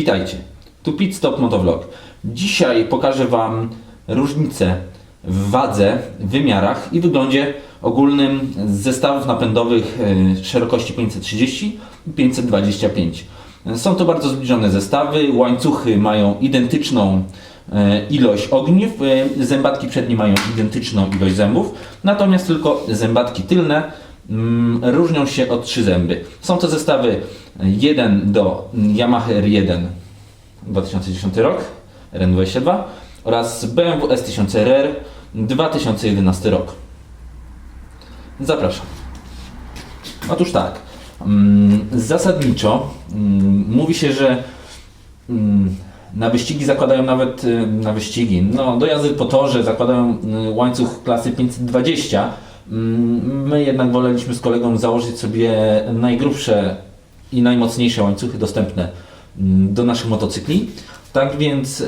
Witajcie, tu Pit Stop Motovlog. Dzisiaj pokażę Wam różnice w wadze, wymiarach i wyglądzie ogólnym zestawów napędowych e, szerokości 530 i 525. Są to bardzo zbliżone zestawy, łańcuchy mają identyczną e, ilość ogniw, e, zębatki przednie mają identyczną ilość zębów, natomiast tylko zębatki tylne różnią się o trzy zęby. Są to zestawy 1 do Yamaha R1 2010 rok, RN22 oraz BMW S1000RR 2011 rok. Zapraszam. Otóż tak, mm, zasadniczo mm, mówi się, że mm, na wyścigi zakładają nawet y, na wyścigi, no do jazdy po torze zakładają y, łańcuch klasy 520. Mm, My jednak woleliśmy z kolegą założyć sobie najgrubsze i najmocniejsze łańcuchy dostępne mm, do naszych motocykli. Tak więc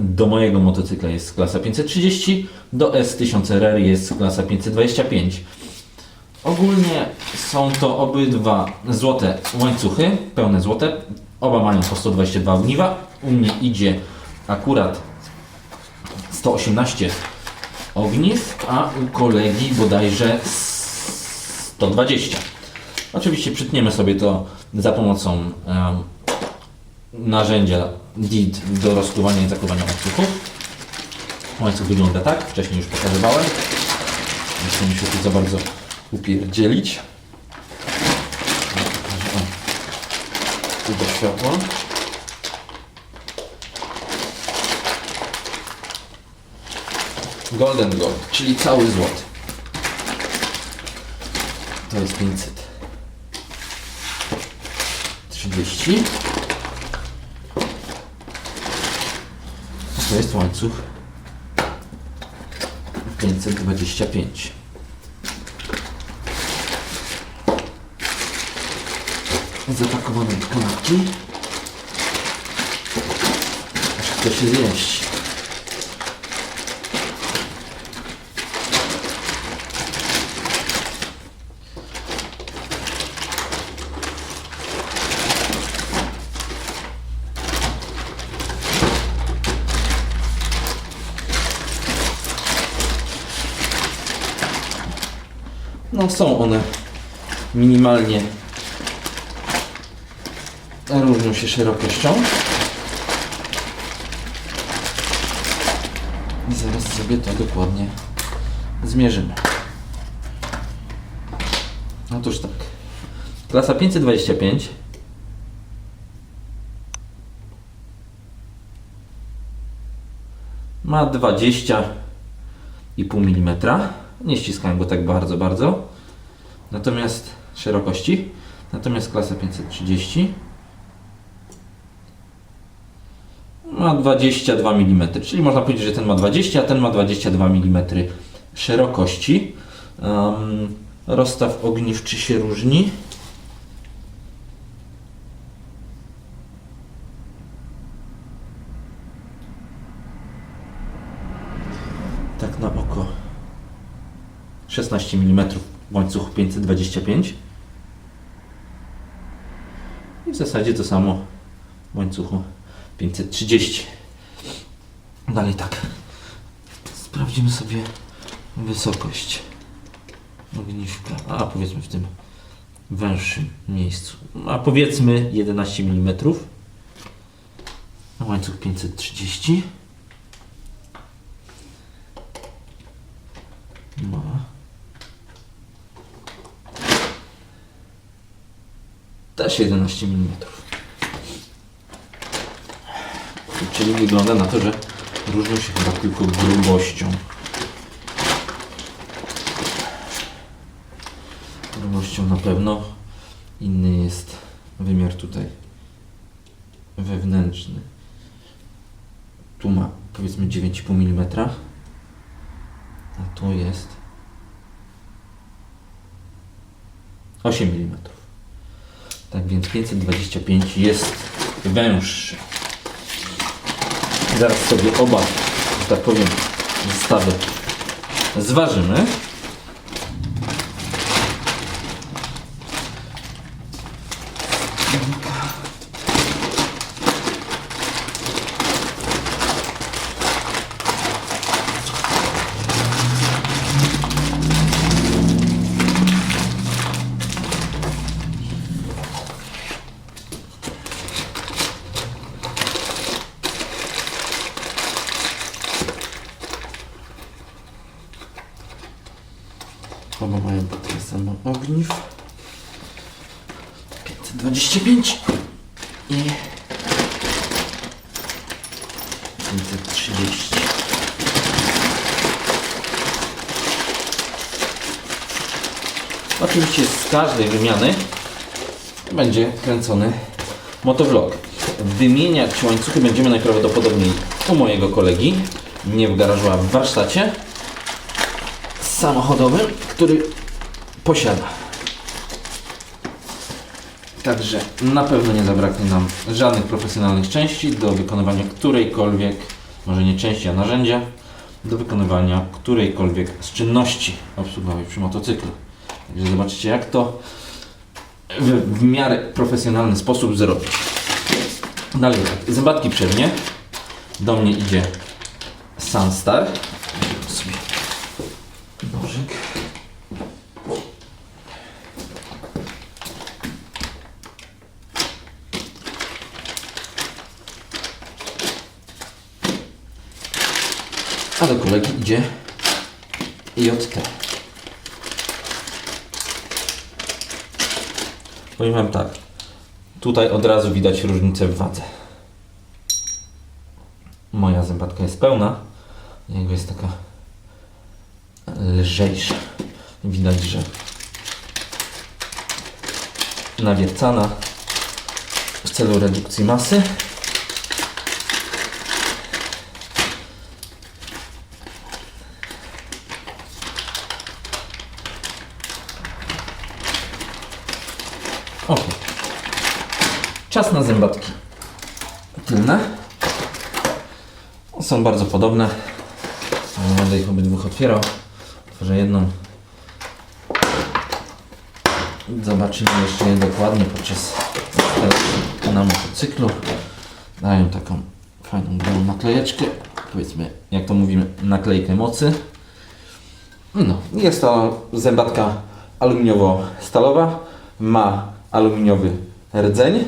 do mojego motocykla jest klasa 530, do S1000RR jest klasa 525. Ogólnie są to obydwa złote łańcuchy, pełne złote. Oba mają po 122 ogniwa. U mnie idzie akurat 118 ogniw, a u kolegi bodajże 120. Oczywiście przytniemy sobie to za pomocą em, narzędzia DID do rozkuwania i zakuwania łańcuchów. Łańcuch wygląda tak, wcześniej już pokazywałem. Nie chcę się tu za bardzo upierdzielić. Tu do światła. Golden Gold, czyli cały złoty. To jest 530. A to jest łańcuch 525. Zapakowane kanapki. Aż chce się zjeść. No są one minimalnie różnią się szerokością. I zaraz sobie to dokładnie zmierzymy. Otóż tak. Klasa 525 ma 20,5 mm. Nie ściskałem go tak bardzo, bardzo. Natomiast szerokości. Natomiast klasa 530 ma 22 mm, czyli można powiedzieć, że ten ma 20, a ten ma 22 mm szerokości. Um, rozstaw ogniw czy się różni? Tak na oko 16 mm łańcuch 525 i w zasadzie to samo w łańcuchu 530. Dalej tak. Sprawdzimy sobie wysokość ogniwka. A powiedzmy w tym węższym miejscu. A powiedzmy 11 mm. Łańcuch 530. Ma. Też 11 mm. Czyli wygląda na to, że różnią się chyba tylko grubością. Grubością na pewno. Inny jest wymiar tutaj wewnętrzny. Tu ma powiedzmy 9,5 mm. A tu jest 8 mm. Tak więc 525 jest węższy. Zaraz sobie oba, że tak powiem, zestawy zważymy. Oba mają po tyle samo ogniw. 525 i 530. Oczywiście z każdej wymiany będzie kręcony motovlog. Wymieniać łańcuchy będziemy najprawdopodobniej u mojego kolegi, nie w garażu, a w warsztacie samochodowym, który posiada. Także na pewno nie zabraknie nam żadnych profesjonalnych części do wykonywania którejkolwiek, może nie części, a narzędzia, do wykonywania którejkolwiek z czynności obsługowej przy motocyklu. Także zobaczycie jak to w, w miarę profesjonalny sposób zrobić. Dalej tak, zębatki przednie. Do mnie idzie Sunstar. Sobie nożyk. A do kolegi idzie JT. Powiem Wam tak. Tutaj od razu widać różnicę w wadze. Moja zębatka jest pełna, jego jest taka lżejsza. Widać, że nawiercana w celu redukcji masy. Ok. Czas na zębatki tylne. Są bardzo podobne. Będę ich obydwóch otwierał. Otworzę jedną. Zobaczymy jeszcze je dokładnie podczas na motocyklu. Dają taką fajną białą naklejeczkę. Powiedzmy, jak to mówimy, naklejkę mocy. No, jest to zębatka aluminiowo-stalowa. Ma aluminiowy rdzeń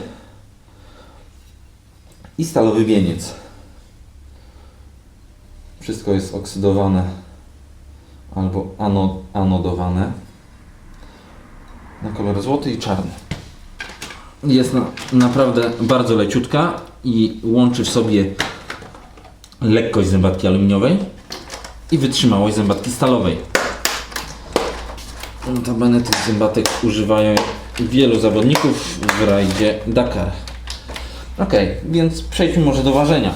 i stalowy wieniec. Wszystko jest oksydowane albo ano, anodowane na kolor złoty i czarny. Jest na, naprawdę bardzo leciutka i łączy w sobie lekkość zębatki aluminiowej i wytrzymałość zębatki stalowej. Notabene tych zębatek używają wielu zawodników w rajdzie Dakar. Ok, więc przejdźmy może do ważenia.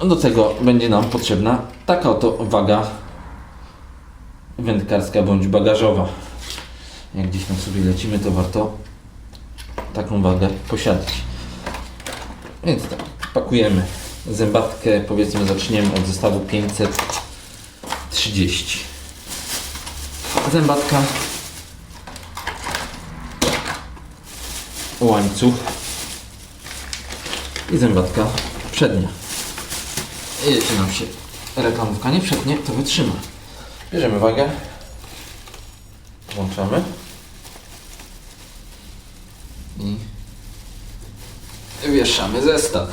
Do tego będzie nam potrzebna taka oto waga wędkarska bądź bagażowa. Jak gdzieś tam sobie lecimy, to warto taką wagę posiadać. Więc tak, pakujemy zębatkę, powiedzmy zaczniemy od zestawu 530. Zębatka, łańcuch i zębatka przednia. I jeśli nam się reklamówka nie przetnie, to wytrzyma. Bierzemy wagę, włączamy i wieszamy zestaw.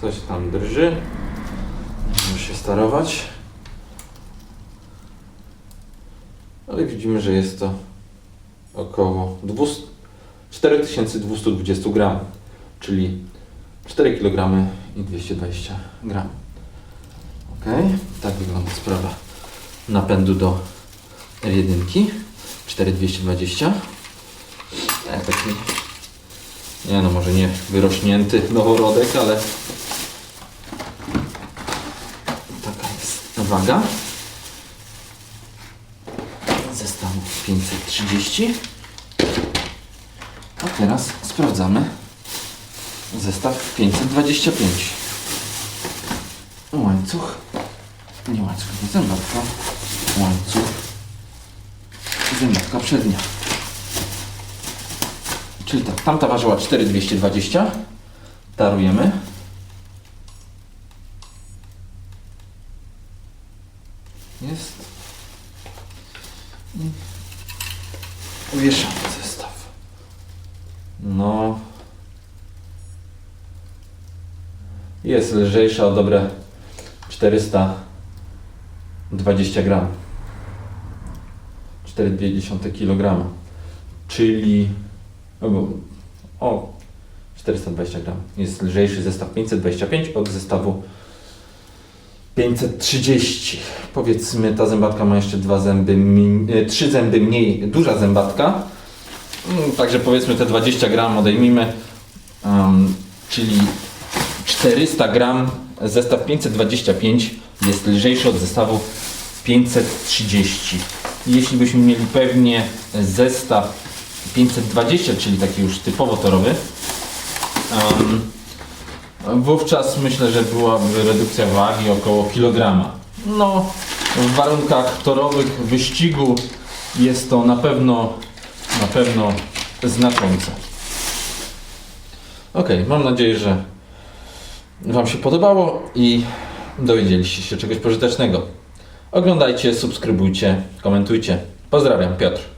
Coś tam drży. Musimy się starować. Ale widzimy, że jest to około 200, 4220 gram, czyli 4 kg i 220 gram. Ok, tak wygląda sprawa napędu do F1. 4220. E, taki, nie no, może nie wyrośnięty noworodek, ale taka jest waga. Zestawu 530. A teraz sprawdzamy zestaw 525. Łańcuch. Nie łańcuch, nie zębatka. Łańcuch. Zębatka przednia. Czyli tak, tamta ważyła 4220. Darujemy. Jest. I wieszamy zestaw. No. Jest lżejsza o dobre 420 gram. 4,2 kg. Czyli o, o 420 gram. Jest lżejszy zestaw 525 od zestawu 530. Powiedzmy, ta zębatka ma jeszcze dwa zęby, e, trzy zęby mniej, duża zębatka. Mm, Także powiedzmy te 20 gram odejmijmy, Em, czyli 400 gram, zestaw 525 jest lżejszy od zestawu 530. Jeśli byśmy mieli pewnie zestaw 520, czyli taki już typowo torowy, em, wówczas myślę, że byłaby redukcja wagi około kilograma. No, w warunkach torowych wyścigu jest to na pewno, na pewno znaczące. Ok, mam nadzieję, że Wam się podobało i dowiedzieliście się czegoś pożytecznego. Oglądajcie, subskrybujcie, komentujcie. Pozdrawiam, Piotr.